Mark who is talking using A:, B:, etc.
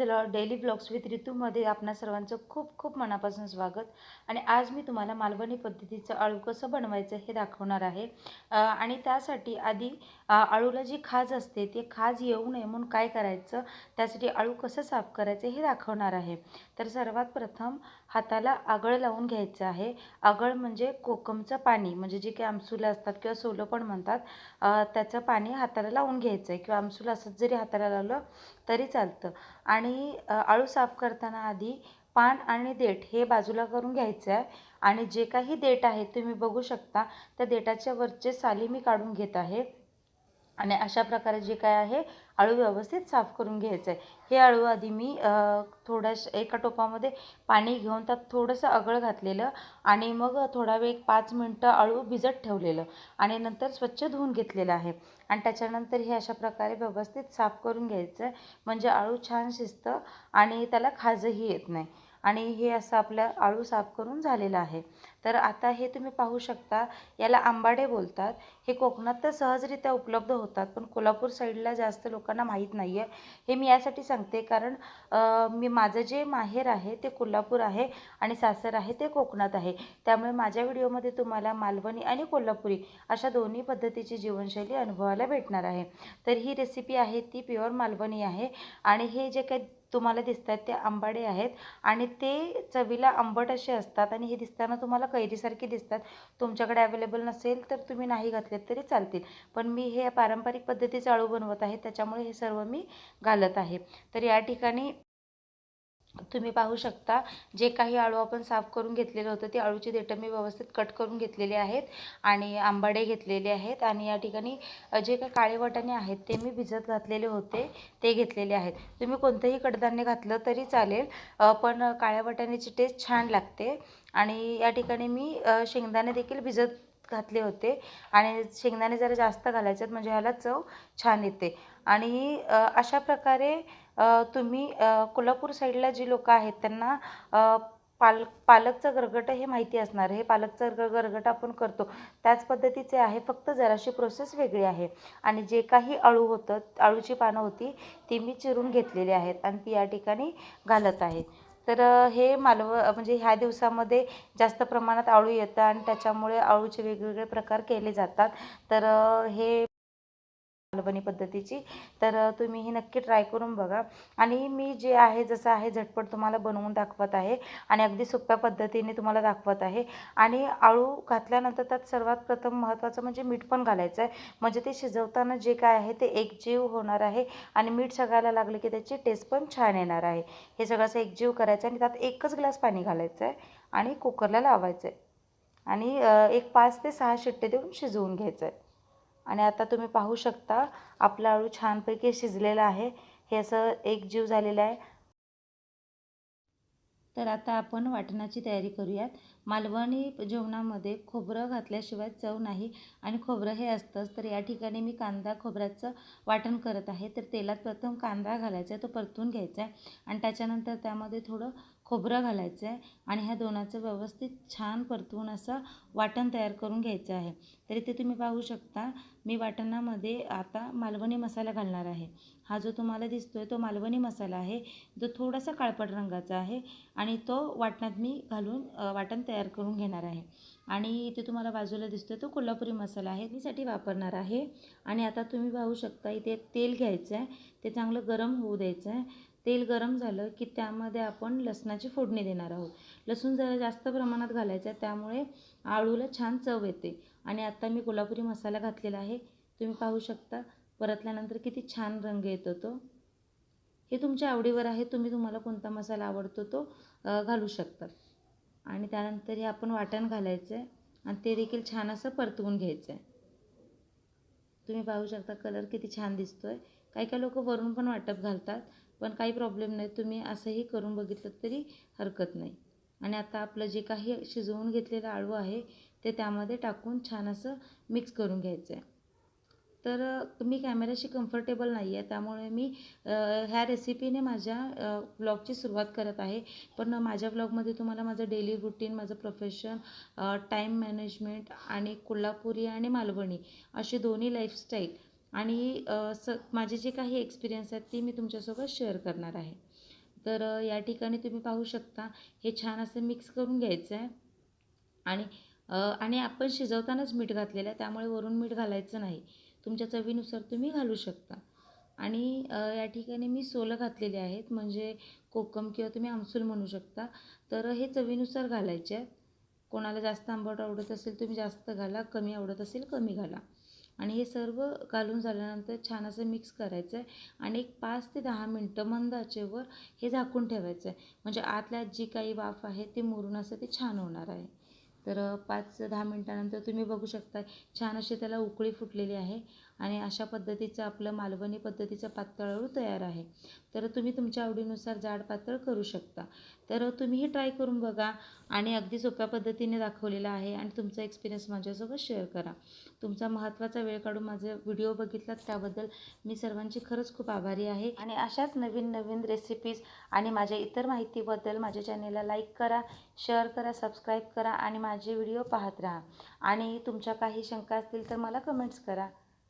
A: The daily blogs with ऋतूमध्ये आपणा सर्वांचं खूप खूप मनापासून स्वागत. आणि आज मी तुम्हाला मालवणी पद्धतीचं आळू कसं बनवायचं हे दाखवणार आहे. आणि त्यासाठी आधी आळूला जी खाज असते ती खाज येऊ नये म्हणून काय करायचं? त्यासाठी आळू कसं साफ करायचं हे दाखवणार आहे. तर सर्वात प्रथम हाताला आगळ लावून घ्यायचं आहे. आगळ म्हणजे कोकमचं पाणी म्हणजे जे काही आमसुलं असतात किंवा सोलं पण म्हणतात. त्याचं पाणी हाताला लावून घ्यायचं आहे किंवा आमसूल असंच जरी हाताला लावलं तरी चालतं. आणि आणि आळू साफ करताना आधी पान आणि देठ हे बाजूला करून घ्यायचं आहे आणि जे काही देठ आहे तुम्ही बघू शकता त्या देठाच्या वरचे साली मी काढून घेत आहे. आणि अशा प्रकारे जे काय आहे आळू व्यवस्थित साफ करून घ्यायचं आहे हे आळू आधी मी थोड्याश एका टोपामध्ये पाणी घेऊन त्यात थोडंसं आगळ घातलेलं आणि मग थोडा वेळ पाच मिनटं आळू भिजत ठेवलेलं आणि नंतर स्वच्छ धुवून घेतलेलं आहे. आणि त्याच्यानंतर हे अशा प्रकारे व्यवस्थित साफ करून घ्यायचं आहे म्हणजे आळू छान शिजतं आणि त्याला खाजही येत नाही. आणि हे असं आपलं आळू साफ करून झालेलं आहे. तर आता हे तुम्ही पाहू शकता याला आंबाडे बोलतात. हे कोकणात तर सहजरित्या उपलब्ध होतात पण कोल्हापूर साईडला जास्त लोकांना माहीत नाही आहे हे मी यासाठी सांगते कारण मी माझं जे माहेर आहे ते कोल्हापूर आहे आणि सासर आहे ते कोकणात आहे. त्यामुळे माझ्या व्हिडिओमध्ये तुम्हाला मालवणी आणि कोल्हापुरी अशा दोन्ही पद्धतीची जीवनशैली अनुभवायला भेटणार आहे. तर ही रेसिपी आहे ती प्युअर मालवणी आहे. आणि हे जे काही तुम्हाला दिसत आहेत ते आंबाडे आहेत. आणि ते चवीला आंबट असे असतात आणि हे दिसताना तुम्हाला कैरीसारखे दिसतात. तुमच्याकडे अवेलेबल नसेल तर तुम्ही नाही घातलेत तरी चालतील. पण मी हे पारंपरिक पद्धतीचे आळू बनवत आहे. त्याच्यामुळे हे सर्व मी घालत आहे. तर या ठिकाणी तुम्ही पाहू शकता जे काही आळू आपण साफ करून घेतलेलं होतं ती आळूची देठं मी व्यवस्थित कट करून घेतलेली आहेत आणि आंबाडे घेतलेले आहेत आणि या ठिकाणी जे काही काळे वाटाणे आहेत ते मी भिजत घातलेले होते ते घेतलेले आहेत. तुम्ही कोणतंही कडधान्य घातलं तरी चालेल पण काळ्या वाटाण्याची टेस्ट छान लागते आणि या ठिकाणी मी शेंगदाणे देखील भिजत घातले होते आणि शेंगदाणे जरा जास्त घालायचे म्हणजे ह्याला चव छान येते. आणि अशा प्रकारे तुम्ही कोल्हापूर साईडला जी लोकं आहेत त्यांना पाल पालकचं गरगटं हे माहिती असणार. हे पालकचं गर गरगटं आपण करतो. त्याच पद्धतीचे आहे. फक्त जराशी प्रोसेस वेगळी आहे. आणि जे काही अळू होतं अळूची पानं होती ती मी चिरून घेतलेली आहेत आणि ती या ठिकाणी घालत आहे. तर हे मालव म्हणजे ह्या दिवसामध्ये जास्त प्रमाणात आळू येतं आणि त्याच्यामुळे आळूचे वेगवेगळे प्रकार केले जातात. तर हे मालवणी पद्धतीची तर तुम्ही ही नक्की ट्राय करून बघा. आणि मी जे आहे जसं आहे झटपट तुम्हाला बनवून दाखवत आहे आणि अगदी सोप्या पद्धतीने तुम्हाला दाखवत आहे. आणि आळू घातल्यानंतर त्यात सर्वात प्रथम महत्त्वाचं म्हणजे मीठ पण घालायचं आहे म्हणजे ते शिजवताना जे काय आहे ते एकजीव होणार आहे आणि मीठ सगळ्याला लागलं की त्याची टेस्ट पण छान येणार आहे. हे सगळं असं एकजीव करायचं आणि त्यात एकच ग्लास पाणी घालायचं आहे आणि कुकरला लावायचं आहे आणि एक पाच ते सहा शिट्टे देऊन शिजवून घ्यायचं आहे आणि आता तुम्ही पाहू शकता आपलं आळू छानपैकी शिजलेलं आहे. हे असं एक जीव झालेलं आहे. तर आता आपण वाटणाची तयारी करूयात. मालवणी जेवणामध्ये खोबरं घातल्याशिवाय चव नाही आणि खोबरं हे असतंच. तर या ठिकाणी मी कांदा खोबऱ्याचं वाटण करत आहे. तर तेलात प्रथम कांदा घालायचा आहे तो परतून घ्यायचा आहे. आणि त्याच्यानंतर त्यामध्ये थोडं खोबरं घालायचं आहे आणि ह्या दोनाचं व्यवस्थित छान परतवून असं वाटण तयार करून घ्यायचं आहे. तर इथे तुम्ही पाहू शकता मी वाटणामध्ये आता मालवणी मसाला घालणार आहे. हा जो तुम्हाला दिसतो आहे तो मालवणी मसाला आहे. जो थोडासा काळपट रंगाचा आहे आणि तो वाटणात मी घालून वाटण तयार करून घेणार आहे. आणि इथे तुम्हाला बाजूला दिसतोय तो कोल्हापुरी मसाला आहे. मीसाठी वापरणार आहे. आणि आता तुम्ही पाहू शकता इथे तेल घ्यायचं आहे. ते चांगलं गरम होऊ द्यायचं आहे. तेल गरम झालं की त्यामध्ये आपण लसणाची फोडणी देणार आहोत. लसूण जरा जास्त प्रमाणात घालायचं आहे त्यामुळे आळूला छान चव येते. आणि आता मी कोल्हापुरी मसाला घातलेला आहे. तुम्ही पाहू शकता परतल्यानंतर किती छान रंग येतो तो हे तुमच्या आवडीवर आहे तुम्ही तुम्हाला कोणता मसाला आवडतो तो घालू शकता. आणि त्यानंतर हे आपण वाटण घालायचं आहे आणि ते देखील छान असं परतवून घ्यायचं आहे. तुम्ही पाहू शकता कलर किती छान दिसतो आहे काही काही लोक वरून पण वाटप घालतात. पण काही प्रॉब्लेम नाही. तुम्ही असंही करून बघितलं तरी हरकत नाही. आणि आता आपलं जे काही शिजवून घेतलेलं आळू आहे ते त्यामध्ये टाकून छान असं मिक्स करून घ्यायचं आहे तर मी कॅमेऱ्याशी कम्फर्टेबल नाही आहे त्यामुळे मी ह्या रेसिपीने माझ्या ब्लॉगची सुरुवात करत आहे. पण माझ्या ब्लॉगमध्ये तुम्हाला माझं डेली रुटीन माझं प्रोफेशन टाईम मॅनेजमेंट आणि कोल्हापुरी आणि मालवणी अशी दोन्ही लाईफस्टाईल आणि स माझे जे काही एक्सपिरियन्स आहेत ते मी तुमच्यासोबत शेअर करणार आहे. तर या ठिकाणी तुम्ही पाहू शकता हे छान असं मिक्स करून घ्यायचं आहे. आणि आणि आपण शिजवतानाच मीठ घातलेलं आहे त्यामुळे वरून मीठ घालायचं नाही. तुमच्या चवीनुसार तुम्ही घालू शकता. आणि या ठिकाणी मी सोलं घातलेले आहेत म्हणजे कोकम किंवा तुम्ही आमसूल म्हणू शकता. तर हे चवीनुसार घालायचे आहेत. कोणाला जास्त आंबट आवडत असेल तुम्ही जास्त घाला कमी आवडत असेल कमी घाला. आणि हे सर्व घालून झाल्यानंतर छान असं मिक्स करायचं आहे आणि एक पाच ते दहा मिनटं मंद आचेवर हे झाकून ठेवायचं आहे म्हणजे आतल्या जी काही वाफ आहे ते मुरून असं ते छान होणार आहे. तर पाच ते दहा मिनटानंतर तुम्ही बघू शकता छान अशी त्याला उकळी फुटलेली आहे. आणि अशा पद्धतीचं आपलं मालवणी पद्धतीचं पातळ अळू तयार आहे. तर तुम्ही तुमच्या आवडीनुसार जाड पातळ करू शकता. तर तुम्हीही ट्राय करून बघा आणि अगदी सोप्या पद्धतीने दाखवलेलं आहे आणि तुमचा एक्सपिरियन्स माझ्यासोबत शेअर करा. तुमचा महत्त्वाचा वेळ काढून माझे व्हिडिओ बघितलात त्याबद्दल मी सर्वांची खरंच खूप आभारी आहे. आणि अशाच नवीन नवीन रेसिपीज आणि माझ्या इतर माहितीबद्दल माझ्या चॅनेलला लाईक करा शेअर करा सबस्क्राईब करा आणि माझे व्हिडिओ पाहत राहा. आणि तुमच्या काही शंका असतील तर मला कमेंट्स करा.